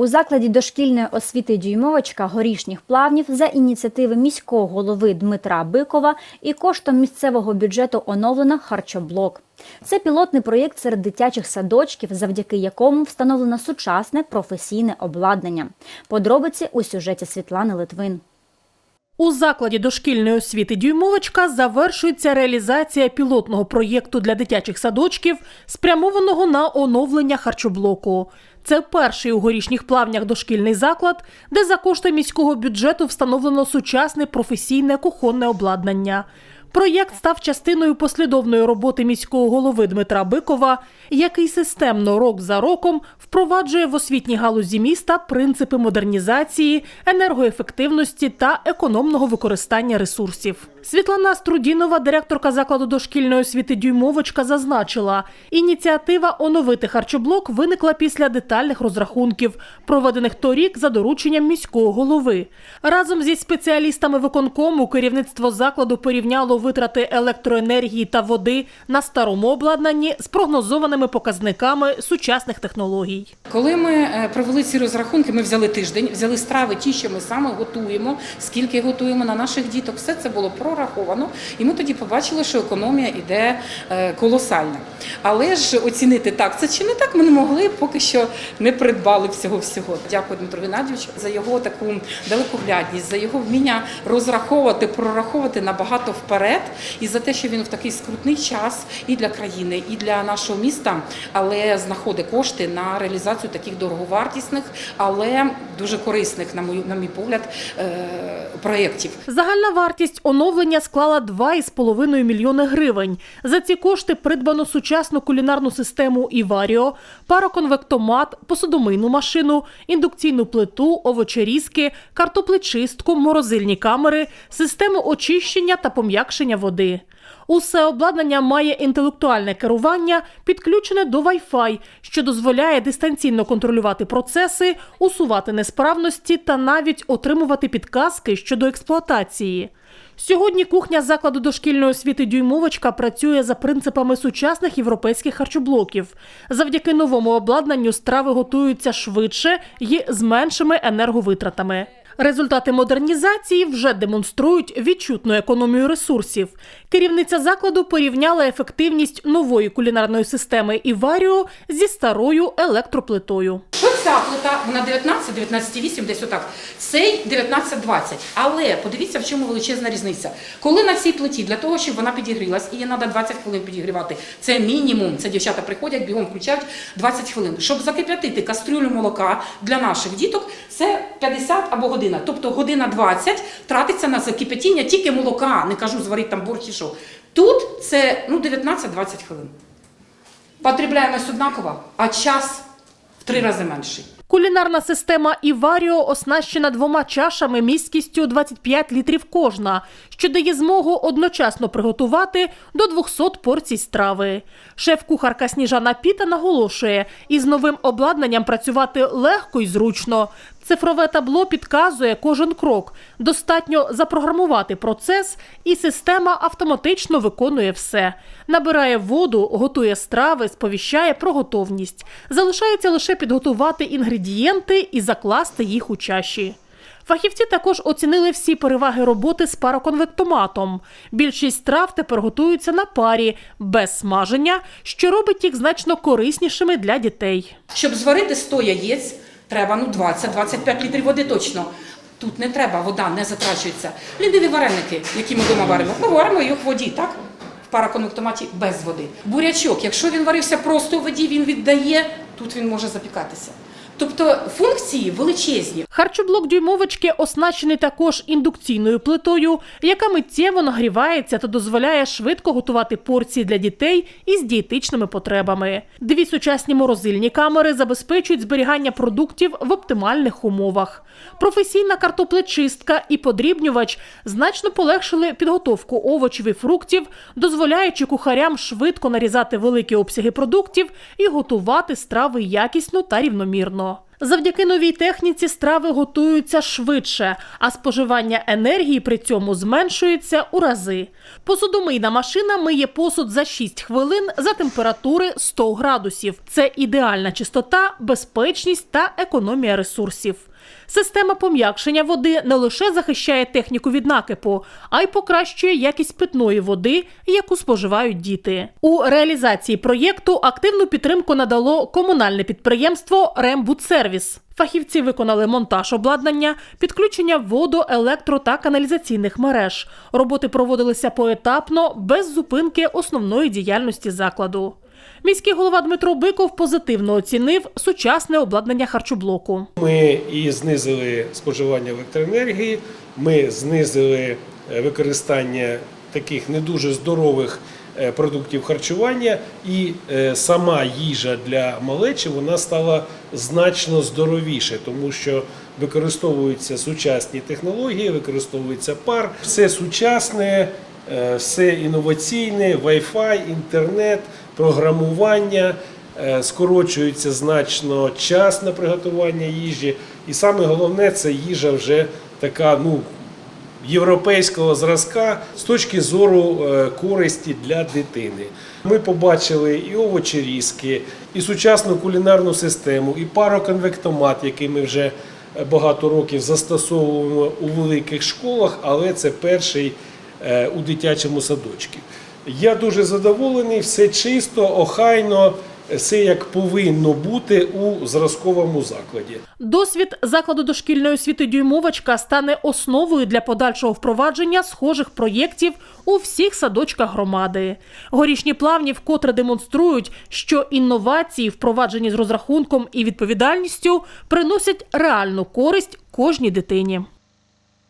У закладі дошкільної освіти Дюймовочка горішніх плавнів за ініціативи міського голови Дмитра Бикова і коштом місцевого бюджету оновлено харчоблок. Це пілотний проєкт серед дитячих садочків, завдяки якому встановлено сучасне професійне обладнання. Подробиці у сюжеті Світлани Литвин. У закладі дошкільної освіти Дюймовочка завершується реалізація пілотного проєкту для дитячих садочків, спрямованого на оновлення харчоблоку. Це перший у горішніх плавнях дошкільний заклад, де за кошти міського бюджету встановлено сучасне професійне кухонне обладнання. Проєкт став частиною послідовної роботи міського голови Дмитра Бикова, який системно рок за роком впроваджує в освітній галузі міста принципи модернізації, енергоефективності та економного використання ресурсів. Світлана Струдінова, директорка закладу дошкільної освіти Дюймовочка, зазначила, ініціатива оновити харчоблок виникла після детальних розрахунків, проведених торік за дорученням міського голови. Разом зі спеціалістами виконкому керівництво закладу порівняло витрати електроенергії та води на старому обладнанні з прогнозованими показниками сучасних технологій. Коли ми е, провели ці розрахунки, ми взяли тиждень, взяли страви, ті, що ми саме готуємо, скільки готуємо на наших діток, все це було прораховано, і ми тоді побачили, що економія йде е, колосальна. Але ж оцінити так, це чи не так, ми не могли, поки що не придбали всього всього. Дякую Дмитру Геннадійовичу за його таку далекоглядність, за його вміння розраховувати, прораховувати набагато вперед, і за те, що він в такий скрутний час і для країни, і для нашого міста, але знаходить кошти на реалізацію таких дороговартісних, але дуже корисних, на мою на мій погляд, е, проєктів. Загальна вартість оновлення склала 2,5 мільйони гривень. За ці кошти придбано сучасну кулінарну систему Іваріо, пароконвектомат, посудомийну машину, індукційну плиту, овочерізки, картоплечистку, морозильні камери, систему очищення та пом'якшення води. Усе обладнання має інтелектуальне керування, підключене до Wi-Fi, що дозволяє дистанційно контролювати процеси, усувати несправності та навіть отримувати підказки щодо експлуатації. Сьогодні кухня закладу дошкільної освіти Дюймовочка працює за принципами сучасних європейських харчоблоків. Завдяки новому обладнанню страви готуються швидше і з меншими енерговитратами. Результати модернізації вже демонструють відчутну економію ресурсів. Керівниця закладу порівняла ефективність нової кулінарної системи Іваріо зі старою електроплитою. Ця плита? Вона 19, 19,8, десь отак. Цей 19,20. Але подивіться, в чому величезна різниця. Коли на цій плиті, для того, щоб вона підігрілась, її треба 20 хвилин підігрівати, це мінімум. Це дівчата приходять, бігом включають 20 хвилин. Щоб закип'ятити кастрюлю молока для наших діток, це 50 або година. Тобто година 20 тратиться на закип'ятіння тільки молока, не кажу зварити там борщ чи що. Тут це ну, 19-20 хвилин. Потребляємось однаково, а час три рази менший. Кулінарна система Іваріо оснащена двома чашами міськістю 25 літрів кожна, що дає змогу одночасно приготувати до 200 порцій страви. Шеф-кухарка Сніжана Піта наголошує, із новим обладнанням працювати легко і зручно. Цифрове табло підказує кожен крок. Достатньо запрограмувати процес, і система автоматично виконує все. Набирає воду, готує страви, сповіщає про готовність. Залишається лише підготувати інгредієнти і закласти їх у чаші. Фахівці також оцінили всі переваги роботи з пароконвектоматом. Більшість страв тепер готуються на парі, без смаження, що робить їх значно кориснішими для дітей. Щоб зварити 100 яєць, треба ну 20-25 літрів води точно. Тут не треба, вода не затрачується. Ліниві вареники, які ми вдома варимо, ми варимо їх в воді, так? В параконвектоматі без води. Бурячок, якщо він варився просто в воді, він віддає, тут він може запікатися. Тобто функції величезні. Харчоблок дюймовочки оснащений також індукційною плитою, яка миттєво нагрівається та дозволяє швидко готувати порції для дітей із дієтичними потребами. Дві сучасні морозильні камери забезпечують зберігання продуктів в оптимальних умовах. Професійна картоплечистка і подрібнювач значно полегшили підготовку овочів і фруктів, дозволяючи кухарям швидко нарізати великі обсяги продуктів і готувати страви якісно та рівномірно. Завдяки новій техніці страви готуються швидше, а споживання енергії при цьому зменшується у рази. Посудомийна машина миє посуд за 6 хвилин за температури 100 градусів. Це ідеальна чистота, безпечність та економія ресурсів. Система пом'якшення води не лише захищає техніку від накипу, а й покращує якість питної води, яку споживають діти. У реалізації проєкту активну підтримку надало комунальне підприємство Рембудсервіс. Фахівці виконали монтаж обладнання, підключення воду, електро та каналізаційних мереж. Роботи проводилися поетапно, без зупинки основної діяльності закладу. Міський голова Дмитро Биков позитивно оцінив сучасне обладнання харчоблоку. Ми і знизили споживання електроенергії, ми знизили е, використання таких не дуже здорових е, продуктів харчування, і е, сама їжа для малечі вона стала значно здоровіше, тому що використовуються сучасні технології, використовується пар, все сучасне, все інноваційне, Wi-Fi, інтернет, програмування. Е, Скорочується значно час на приготування їжі, і саме головне це їжа вже така ну, європейського зразка з точки зору е, користі для дитини. Ми побачили і овочерізки, і сучасну кулінарну систему, і пароконвектомат, який ми вже е, багато років застосовуємо у великих школах, але це перший у дитячому садочку. Я дуже задоволений, все чисто, охайно, все як повинно бути у зразковому закладі. Досвід закладу дошкільної освіти дюймовочка стане основою для подальшого впровадження схожих проєктів у всіх садочках громади. Горішні плавні вкотре демонструють, що інновації, впроваджені з розрахунком і відповідальністю, приносять реальну користь кожній дитині.